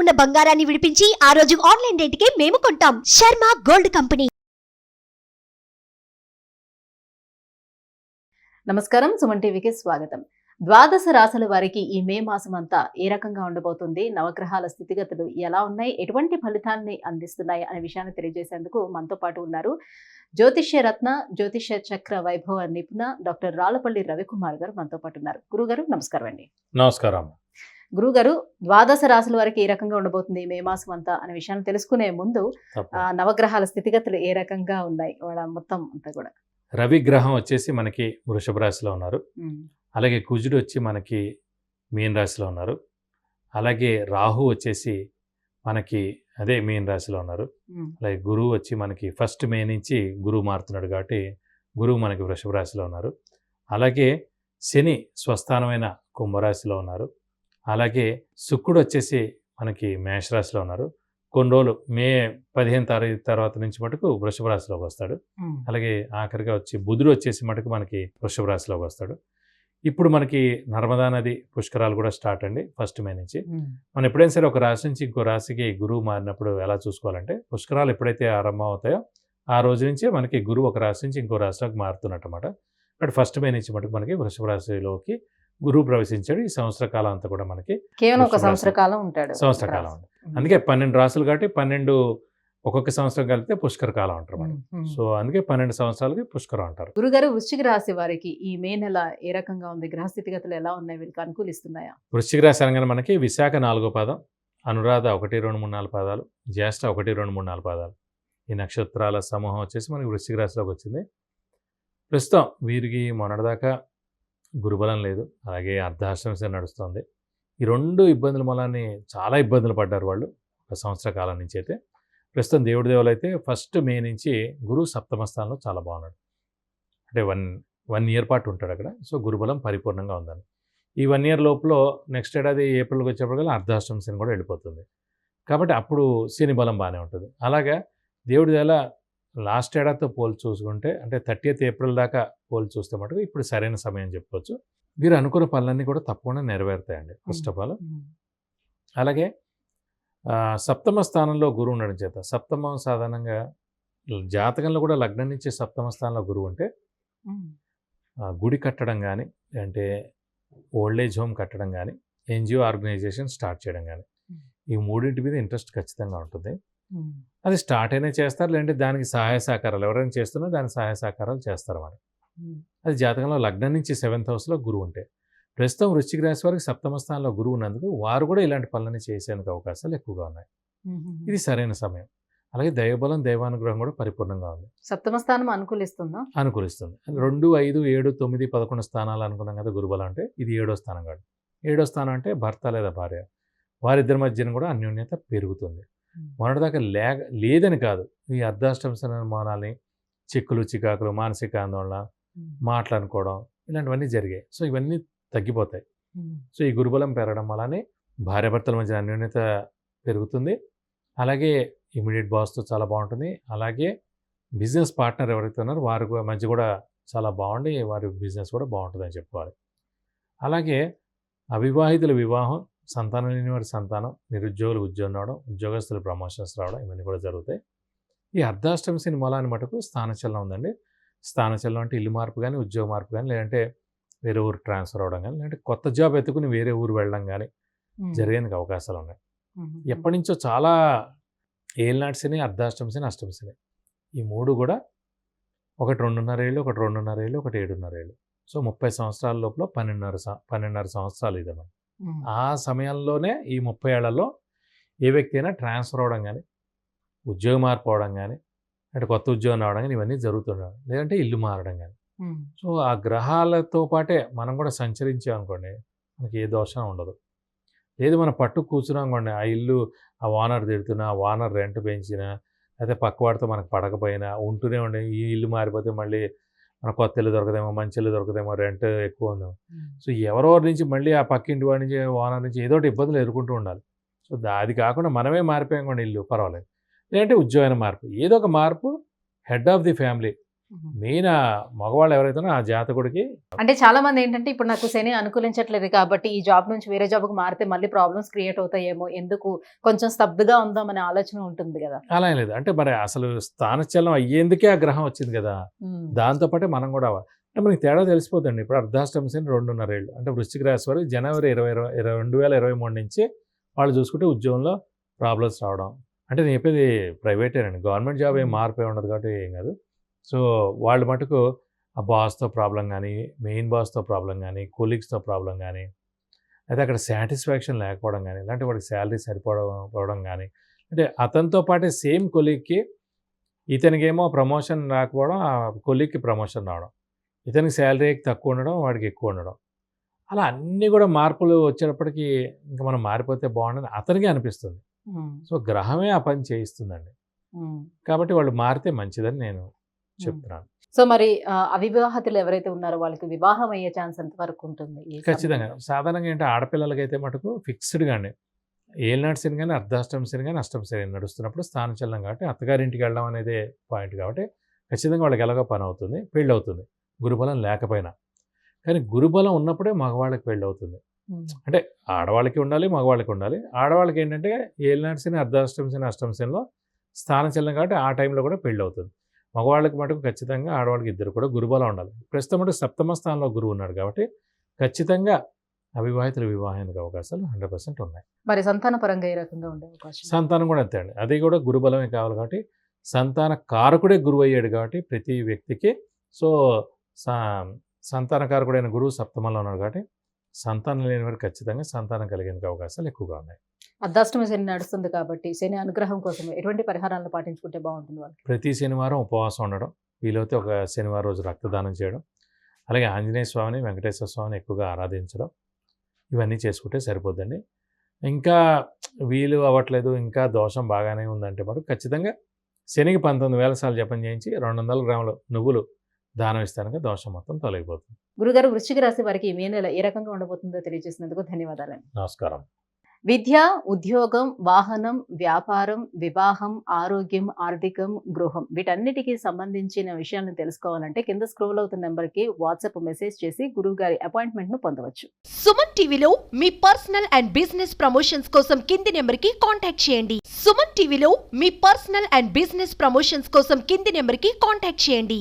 ఉన్న బంగారాన్ని విడిపించి ఆ రోజు ఆన్లైన్ రేటుకే మేము కొంటాం. Sharma gold company. నమస్కారం సుమన్ టీవీకి స్వాగతం. ద్వాదశ రాశుల వారికి ఈ మే మాసం అంతా ఏ రకంగా ఉండబోతుంది? నవగ్రహాల స్థితిగతులు ఎలా ఉన్నాయి? ఎటువంటి ఫలితాన్ని అందిస్తున్నాయి? అనే విషయాన్ని తెలియజేసేందుకు మనతో పాటు ఉన్నారు జ్యోతిష్య రత్న జ్యోతిష్య చక్ర వైభవ నిపుణ డాక్టర్ రాళ్ళపల్లి రవికుమార్ గారు మనతో పాటు ఉన్నారు. గురుగారు నమస్కారం అండి. నమస్కారం. గురుగారు ద్వాదశ రాశుల వారికి ఏ రకంగా ఉండబోతుంది మే మాసం అంతా అనే విషయాన్ని తెలుసుకునే ముందు నవగ్రహాల స్థితిగతులు ఏ రకంగా ఉన్నాయి? వాళ్ళ మొత్తం అంతా కూడా. రవి గ్రహం వచ్చేసి మనకి వృషభ రాశిలో ఉన్నారు. అలాగే కుజుడు వచ్చి మనకి మీన రాశిలో ఉన్నారు. అలాగే రాహు వచ్చేసి మనకి అదే మీన రాశిలో ఉన్నారు. అలాగే గురువు వచ్చి మనకి ఫస్ట్ మే నుంచి గురువు మారుతున్నాడు కాబట్టి గురువు మనకి వృషభ రాశిలో ఉన్నారు. అలాగే శని స్వస్థానమైన కుంభరాశిలో ఉన్నారు. అలాగే శుక్రుడు వచ్చేసి మనకి మేషరాశిలో ఉన్నారు. కొన్ని రోజులు మే పదిహేను తారీఖు తర్వాత నుంచి మటుకు వృషభ రాశిలోకి వస్తాడు. అలాగే ఆఖరిగా వచ్చి బుధుడు వచ్చేసి మటుకు మనకి వృషభ రాశిలోకి వస్తాడు. ఇప్పుడు మనకి నర్మదా నది పుష్కరాలు కూడా స్టార్ట్ అండి ఫస్ట్ మే నుంచి. మనం ఎప్పుడైనా సరే ఒక రాశి నుంచి ఇంకో రాశికి గురువు మారినప్పుడు ఎలా చూసుకోవాలంటే పుష్కరాలు ఎప్పుడైతే ఆరంభం అవుతాయో ఆ రోజు నుంచే మనకి గురువు ఒక రాశి నుంచి ఇంకో రాశిలోకి మారుతున్నట్టు అనమాట బట్ ఫస్ట్ మే నుంచి మటుకు మనకి వృషభ రాశిలోకి గురువు ప్రవేశించాడు. ఈ సంవత్సర కాలం అంతా కూడా మనకి కేవలం ఒక సంవత్సర. కాలం ఉంటాడు. సంవత్సర కాలం అందుకే పన్నెండు రాసులు కాబట్టి పన్నెండు ఒక్కొక్క సంవత్సరం కలిపితే పుష్కర కాలం అంటారు మనం సో అందుకే పన్నెండు సంవత్సరాలకి పుష్కరం అంటారు. గురుగారు వృశ్చిక రాశి వారికి ఈ మే నెల ఏ రకంగా ఉంది? గ్రహ స్థితిగతులు ఎలా ఉన్నాయి? వీరికి అనుకూలిస్తున్నాయా? వృశ్చిక రాశి అనగానే మనకి విశాఖ నాలుగో పాదం అనురాధ ఒకటి రెండు మూడు నాలుగు పాదాలు జ్యేష్ఠ ఒకటి రెండు మూడు నాలుగు పాదాలు. ఈ నక్షత్రాల సమూహం వచ్చేసి మనకి వృశ్చిక రాశిలోకి వచ్చింది. ప్రస్తుతం వీరికి మొన్నటిదాకా గురుబలం లేదు. అలాగే అర్ధాశ్రమ నడుస్తుంది. ఈ రెండు ఇబ్బందుల మూలాన్ని చాలా ఇబ్బందులు పడ్డారు వాళ్ళు ఒక సంవత్సర కాలం నుంచి అయితే. ప్రస్తుతం దేవుడి దేవులు అయితే ఫస్ట్ మే నుంచి గురువు సప్తమ స్థానంలో చాలా బాగున్నాడు. అంటే వన్ వన్ ఇయర్ పాటు ఉంటాడు అక్కడ. సో గురుబలం పరిపూర్ణంగా ఉందని. ఈ వన్ ఇయర్ లోపల నెక్స్ట్ ఏడాది ఏప్రిల్కి వచ్చేప్పటికల్లా అర్ధాష్టమ శని కూడా వెళ్ళిపోతుంది. కాబట్టి అప్పుడు శని బలం బాగానే ఉంటుంది. అలాగా దేవుడి దేలా లాస్ట్ ఏడాదితో పోల్చి చూసుకుంటే అంటే థర్టీఎత్ ఏప్రిల్ దాకా పోల్చి చూస్తే మటుకు ఇప్పుడు సరైన సమయం చెప్పుకోవచ్చు మీరు అనుకున్న పనులన్నీ కూడా తప్పకుండా నెరవేరుతాయండి ఫస్ట్ ఆఫ్ ఆల్ అలాగే సప్తమ స్థానంలో గురువు ఉండడం చేత సప్తమం సాధారణంగా జాతకంలో కూడా లగ్నం నుంచి సప్తమ స్థానంలో గురువు ఉంటే గుడి కట్టడం కానీ అంటే ఓల్డ్ ఏజ్ హోమ్ కట్టడం కానీ ఎన్జిఓ ఆర్గనైజేషన్ స్టార్ట్ చేయడం కానీ ఈ మూడింటి మీద ఇంట్రెస్ట్ ఖచ్చితంగా ఉంటుంది. అది స్టార్ట్ అయినా చేస్తారు లేదంటే దానికి సహాయ సహకారాలు ఎవరైనా చేస్తున్నా దాని సహాయ సహకారాలు చేస్తారు మరి అది జాతకంలో లగ్నం నుంచి సెవెంత్ హౌస్లో గురువు ఉంటే ప్రస్తుతం వృశ్చిక రాశి వారికి సప్తమ స్థానంలో గురువు ఉన్నందుకు వారు కూడా ఇలాంటి పనులని చేసేందుకు అవకాశాలు ఎక్కువగా ఉన్నాయి. ఇది సరైన సమయం. అలాగే దైవబలం దైవానుగ్రహం కూడా పరిపూర్ణంగా ఉంది. సప్తమ స్థానం అనుకూలిస్తుందా? అనుకూలిస్తుంది. రెండు ఐదు ఏడు తొమ్మిది పదకొండు స్థానాలు అనుకున్నాం కదా గురుబలం అంటే ఇది ఏడో స్థానం కాదు. ఏడో స్థానం అంటే భర్త లేదా భార్య. వారిద్దరి మధ్యన కూడా అన్యోన్యత పెరుగుతుంది. మొన్నటిదాకా లేక లేదని కాదు. ఈ అర్ధాష్టమ మౌనాల్ని చిక్కులు చికాకులు మానసిక ఆందోళన మాట్లాడుకోవడం ఇలాంటివన్నీ జరిగాయి. సో ఇవన్నీ తగ్గిపోతాయి. సో ఈ గురుబలం పెరగడం వల్లనే భార్యాభర్తల మధ్య అన్యోన్యత పెరుగుతుంది. అలాగే ఇమీడియట్ బాస్తో చాలా బాగుంటుంది. అలాగే బిజినెస్ పార్ట్నర్ ఎవరైతే ఉన్నారో వారి మధ్య కూడా చాలా బాగుండి వారి బిజినెస్ కూడా బాగుంటుందని చెప్పుకోవాలి. అలాగే అవివాహితుల వివాహం సంతానం లేని వారి సంతానం నిరుద్యోగులు ఉద్యోగం రావడం ఉద్యోగస్తులు ప్రమోషన్స్ రావడం ఇవన్నీ కూడా జరుగుతాయి. ఈ అర్ధాష్టమి శని మూలాన్ని మటుకు స్థానచలనం ఉందండి. స్థానచలనం అంటే ఇల్లు మార్పు కానీ ఉద్యోగ మార్పు కానీ లేదంటే వేరే ఊరు ట్రాన్స్ఫర్ అవ్వడం కానీ లేదంటే కొత్త జాబ్ ఎత్తుకుని వేరే ఊరు వెళ్ళడం కానీ జరిగేందుకు అవకాశాలు ఉన్నాయి. ఎప్పటి నుంచో చాలా ఏళ్ళనాటి శని అర్ధాష్టమి శని అష్టమి శని. ఈ మూడు కూడా ఒకటి రెండున్నర ఏళ్ళు ఒకటి రెండున్నర ఏళ్ళు ఒకటి ఏడున్నర ఏళ్ళు. సో ముప్పై సంవత్సరాల లోపల పన్నెండున్నర సం- పన్నెండున్నర సంవత్సరాలు ఇదే మనం ఆ సమయంలోనే ఈ ముప్పై ఏళ్ళలో ఏ వ్యక్తి అయినా ట్రాన్స్ఫర్ అవ్వడం కానీ ఉద్యోగం మార్పు అవడం కానీ అంటే కొత్త ఉద్యోగం రావడం కానీ ఇవన్నీ జరుగుతుండడం లేదంటే ఇల్లు మారడం కానీ సో ఆ గ్రహాలతో పాటే మనం కూడా సంచరించాం అనుకోండి మనకి ఏ దోషం ఉండదు. లేదు మనం పట్టు కూర్చున్నాం అనుకోండి ఆ ఇల్లు ఆ ఓనర్ తిడుతున్నా ఆ ఓనర్ రెంట్ పెంచినా అయితే పక్కవాడితో మనకు పడకపోయినా ఉంటూనే ఉండే ఈ ఇల్లు మారిపోతే మళ్ళీ మన కొత్త ఇల్లు దొరకదేమో మంచి ఇల్లు దొరకదేమో రెంట్ ఎక్కువ ఉందేమో. సో ఎవరో నుంచి మళ్ళీ ఆ పక్కింటి వాడి నుంచి ఓనర్ నుంచి ఏదో ఒకటి ఇబ్బందులు ఎదుర్కొంటూ ఉండాలి. సో అది కాకుండా మనమే మారిపోయాం కూడా ఇల్లు పర్వాలేదు. లేదంటే ఉద్యోగమైన మార్పు. ఏదో ఒక మార్పు head of the family main మగవాళ్ళు ఎవరైతే ఉన్నారో ఆ జాతకుడికి అంటే చాలా మంది ఏంటంటే ఇప్పుడు నాకు శని అనుకూలించట్లేదు కాబట్టి ఈ జాబ్ నుంచి వేరే జాబ్కు మారితే మళ్ళీ ప్రాబ్లమ్స్ క్రియేట్ అవుతాయేమో. ఎందుకు? కొంచెం స్తబ్దుగా ఉందాం అనే ఆలోచన ఉంటుంది కదా. అలా ఏం లేదు. అంటే మరి అసలు స్థానచలనం అయ్యేందుకే ఆ గ్రహం వచ్చింది కదా. దాంతోపాటే మనం కూడా. అంటే మనకి తేడా తెలిసిపోతుంది ఇప్పుడు అర్ధాష్టమ శని రెండున్నర ఏళ్ళు అంటే వృశ్చిక రాశి వారు జనవరి ఇరవై ఇరవై ఇరవై రెండు వేల ఇరవై మూడు నుంచి వాళ్ళు చూసుకుంటే ఉద్యోగంలో ప్రాబ్లమ్స్ రావడం. అంటే నేను చెప్పేది ప్రైవేటేనండి. గవర్నమెంట్ జాబ్ ఏం మారిపోయి ఉండదు కాబట్టి ఏం కాదు. సో వాళ్ళు మటుకు ఆ బాస్తో ప్రాబ్లం కానీ మెయిన్ బాస్తో ప్రాబ్లం కానీ కొలీగ్స్తో ప్రాబ్లం కానీ అయితే అక్కడ సాటిస్ఫాక్షన్ లేకపోవడం కానీ ఇలాంటి వాడికి శాలరీ సరిపోవడం పోవడం కానీ అంటే అతనితో పాటే సేమ్ కొలీగ్కి ఇతనికేమో ప్రమోషన్ రాకపోవడం ఆ కొలీగ్కి ప్రమోషన్ రావడం ఇతనికి శాలరీ తక్కువ ఉండడం వాడికి ఎక్కువ ఉండడం అలా అన్నీ కూడా మార్పులు వచ్చేటప్పటికి ఇంకా మనం మారిపోతే బాగుండని అతనికి అనిపిస్తుంది. సో గ్రహమే ఆ పని చేయిస్తుందండి. కాబట్టి వాళ్ళు మారితే మంచిదని నేను చెప్తున్నాను. సో మరి అవివాహితులు ఎవరైతే ఉన్నారో వాళ్ళకి వివాహం అయ్యే ఛాన్స్ ఎంత వరకు ఉంటుంది ఖచ్చితంగా? సాధారణంగా ఏంటంటే ఆడపిల్లలకైతే మటుకు ఫిక్స్డ్గానే ఏళ్ళనాటి శని కానీ అర్ధాష్టమ శని కానీ అష్టమ శని నడుస్తున్నప్పుడు స్థానచలనం కాబట్టి అత్తగారింటికి వెళ్ళడం అనేది పాయింట్ కాబట్టి ఖచ్చితంగా వాళ్ళకి ఎలాగో పని అవుతుంది పెళ్ళి అవుతుంది గురుబలం లేకపోయినా. కానీ గురుబలం ఉన్నప్పుడే మగవాళ్ళకి పెళ్ళి అవుతుంది. అంటే ఆడవాళ్ళకి ఉండాలి మగవాళ్ళకి ఉండాలి. ఆడవాళ్ళకి ఏంటంటే ఏళ్ళనాటి శని అర్ధాష్టమ శని అష్టమ శనిలో స్థానచలనం కాబట్టి ఆ టైంలో కూడా పెళ్ళి అవుతుంది మగవాళ్ళకి మటుకు ఖచ్చితంగా ఆడవాళ్ళకి ఇద్దరు కూడా గురుబలం ఉండాలి. ప్రస్తుతం సప్తమ స్థానంలో గురువు ఉన్నాడు కాబట్టి ఖచ్చితంగా అవివాహితుల వివాహానికి అవకాశాలు హండ్రెడ్ పర్సెంట్ ఉన్నాయి. మరి సంతాన పరంగా ఏ రకంగా ఉండే అవకాశం? సంతానం కూడా అంతే అండి. అది కూడా గురుబలమే కావాలి కాబట్టి సంతాన కారకుడే గురువు అయ్యాడు కాబట్టి ప్రతి వ్యక్తికి సో స- సంతాన కారకుడైన గురువు సప్తమంలో ఉన్నాడు కాబట్టి సంతానం లేని వారికి ఖచ్చితంగా సంతానం కలిగేందుకు అవకాశాలు ఎక్కువగా ఉన్నాయి. అర్ధాష్టమ శని నడుస్తుంది కాబట్టి శని అనుగ్రహం కోసం ఎటువంటి పరిహారాలను పాటించుకుంటే బాగుంటుంది వాళ్ళకి? ప్రతి శనివారం ఉపవాసం ఉండడం వీలైతే ఒక శనివారం రోజు రక్తదానం చేయడం అలాగే ఆంజనేయ స్వామిని వెంకటేశ్వర స్వామిని ఎక్కువగా ఆరాధించడం ఇవన్నీ చేసుకుంటే సరిపోద్దండి. ఇంకా వీలు అవ్వట్లేదు ఇంకా దోషం బాగానే ఉందంటే మటుకు ఖచ్చితంగా శనికి పంతొమ్మిది వేల సార్లు జపం చేయించి రెండు వందల గ్రాముల నువ్వులు దానం ఇస్తానుక దోషం మొత్తం తొలగిపోతుంది. గురుగారు వృశ్చిక రాశి వారికి మే నెల ఏ రకంగా ఉండబోతుందో తెలియజేసినందుకు ధన్యవాదాలండి. నమస్కారం. విద్య ఉద్యోగం వాహనం వ్యాపారం వివాహం ఆరోగ్యం ఆర్థికం గృహం వీటన్నిటికీ సంబంధించిన విషయాలను తెలుసుకోవాలంటే కింద స్క్రోల్ అవుతున్న నెంబర్కి వాట్సాప్ మెసేజ్ చేసి గురువు గారి అపాయింట్మెంట్ను పొందవచ్చు. సుమన్ టీవీలో మీ పర్సనల్ అండ్ బిజినెస్ ప్రమోషన్స్ కోసం కింది నెంబర్కి కాంటాక్ట్ చేయండి. సుమన్ టీవీలో మీ పర్సనల్ అండ్ బిజినెస్ ప్రమోషన్స్ కోసం కింది నెంబర్కి కాంటాక్ట్ చేయండి.